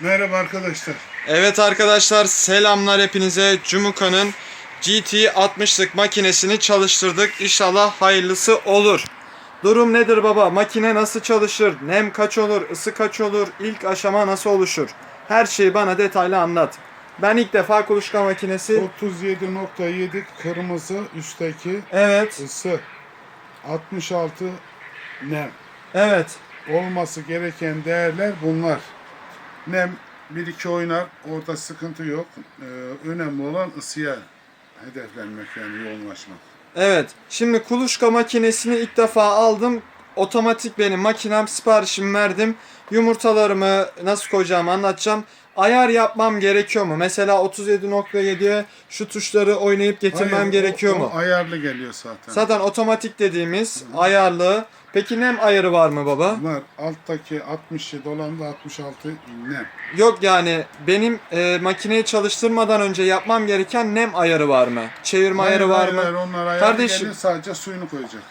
Merhaba arkadaşlar. Evet arkadaşlar selamlar hepinize. Cumuka'nın GT 60'lık makinesini çalıştırdık. İnşallah hayırlısı olur. Durum nedir baba? Makine nasıl çalışır? Nem kaç olur? ısı kaç olur? İlk aşama nasıl oluşur? Her şeyi bana detaylı anlat. Ben ilk defa kuluçka makinesi... 37.7 kırmızı üstteki Evet, ısı. 66 nem. evet. Olması gereken değerler bunlar. Nem 1-2 oynar. Orada sıkıntı yok. Ee, önemli olan ısıya hedeflenmek yani yoğunlaşmak. Evet. Şimdi kuluçka makinesini ilk defa aldım. Otomatik benim makinem siparişimi verdim. Yumurtalarımı nasıl koyacağımı anlatacağım. Ayar yapmam gerekiyor mu? Mesela 37.7'ye şu tuşları oynayıp getirmem Hayır, o- gerekiyor o mu? ayarlı geliyor zaten. Zaten otomatik dediğimiz ayarlı. Peki nem ayarı var mı baba? Bunlar alttaki 67 olan da 66 nem. Yok yani benim e, makineyi çalıştırmadan önce yapmam gereken nem ayarı var mı? Çevirme ayarı Hayır, var hayır, mı? hayır, onlar ayarlı Kardeşim- sadece suyunu koyacak.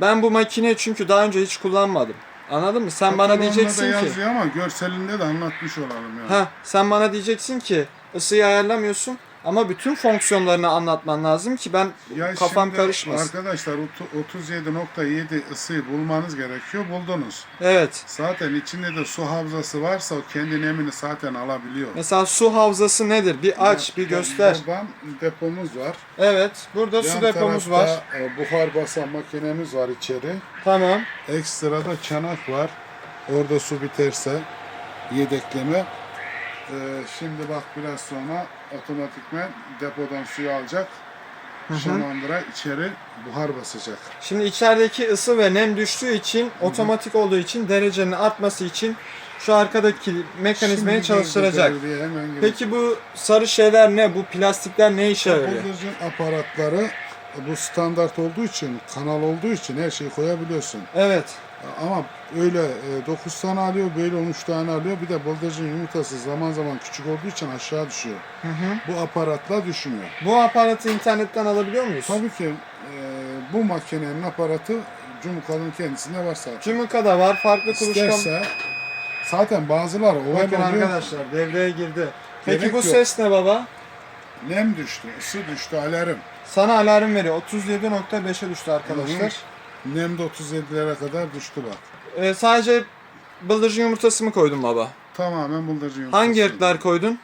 Ben bu makineyi çünkü daha önce hiç kullanmadım. Anladın mı? Sen bana diyeceksin da ki yazıyor ama görselinde de anlatmış olalım yani. Ha, sen bana diyeceksin ki ısıyı ayarlamıyorsun ama bütün fonksiyonlarını anlatman lazım ki ben Ya kafam karışmasın. Arkadaşlar otu- 37.7 ısıyı bulmanız gerekiyor. Buldunuz. Evet. Zaten içinde de su havzası varsa o kendi nemini zaten alabiliyor. Mesela su havzası nedir? Bir aç, bir Bak, göster. Buradan depomuz var. Evet. Burada su Yan depomuz var. e, buhar basan makinemiz var içeri. Tamam. Ekstra da çanak var. Orada su biterse yedekleme. Ee, şimdi bak biraz sonra otomatikmen depodan suyu alacak. Şamandıra içeri buhar basacak. Şimdi içerideki ısı ve nem düştüğü için otomatik olduğu için derecenin artması için şu arkadaki mekanizmayı Şimdi çalıştıracak. Peki bu sarı şeyler ne? Bu plastikler ne işe yarıyor? Aparatları bu standart olduğu için, kanal olduğu için her şeyi koyabiliyorsun. Evet. Ama öyle 9 tane alıyor, böyle 13 tane alıyor. Bir de bıldırcın yumurtası zaman zaman küçük olduğu için aşağı düşüyor. Hı hı. Bu aparatla düşmüyor. Bu aparatı internetten alabiliyor muyuz? Tabii ki e, bu makinenin aparatı Cumhurbaşkanı'nın kendisinde var zaten. Cumuka'da var, farklı kuluçka. İsterse zaten bazıları oval Bakın oluyor. arkadaşlar devreye girdi. Peki Gerek bu yok. ses ne baba? Nem düştü, ısı düştü, alarm. Sana alarm veriyor. 37.5'e düştü arkadaşlar. Nem de 37'lere kadar düştü bak. Ee, sadece bıldırcın yumurtası mı koydun baba? Tamamen bıldırcın yumurtası. Hangi ırklar koydun?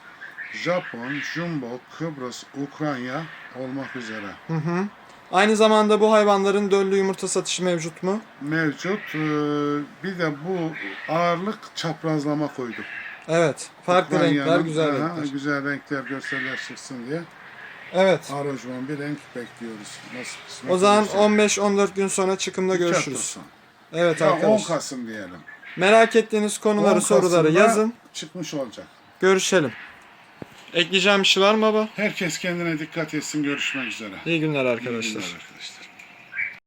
Japon, Jumbo, Kıbrıs, Ukrayna olmak üzere. Hı hı. Aynı zamanda bu hayvanların döllü yumurta satışı mevcut mu? Mevcut. Ee, Bir de bu ağırlık çaprazlama koyduk. Evet. Farklı Ukrayna'nın- renkler, güzel Aha, renkler. Güzel renkler, görseller çıksın diye. Evet. Aranjman bir renk bekliyoruz. Nasıl kısmet O zaman olursa. 15-14 gün sonra çıkımda İki hafta görüşürüz. sonra. Evet Ya 10 arkadaşlar. Kasım diyelim. Merak ettiğiniz 10 konuları, soruları Kasım'da yazın. Çıkmış olacak. Görüşelim. Ekleyeceğim bir şey var mı baba? Herkes kendine dikkat etsin. Görüşmek üzere. İyi günler İyi arkadaşlar. günler arkadaşlar.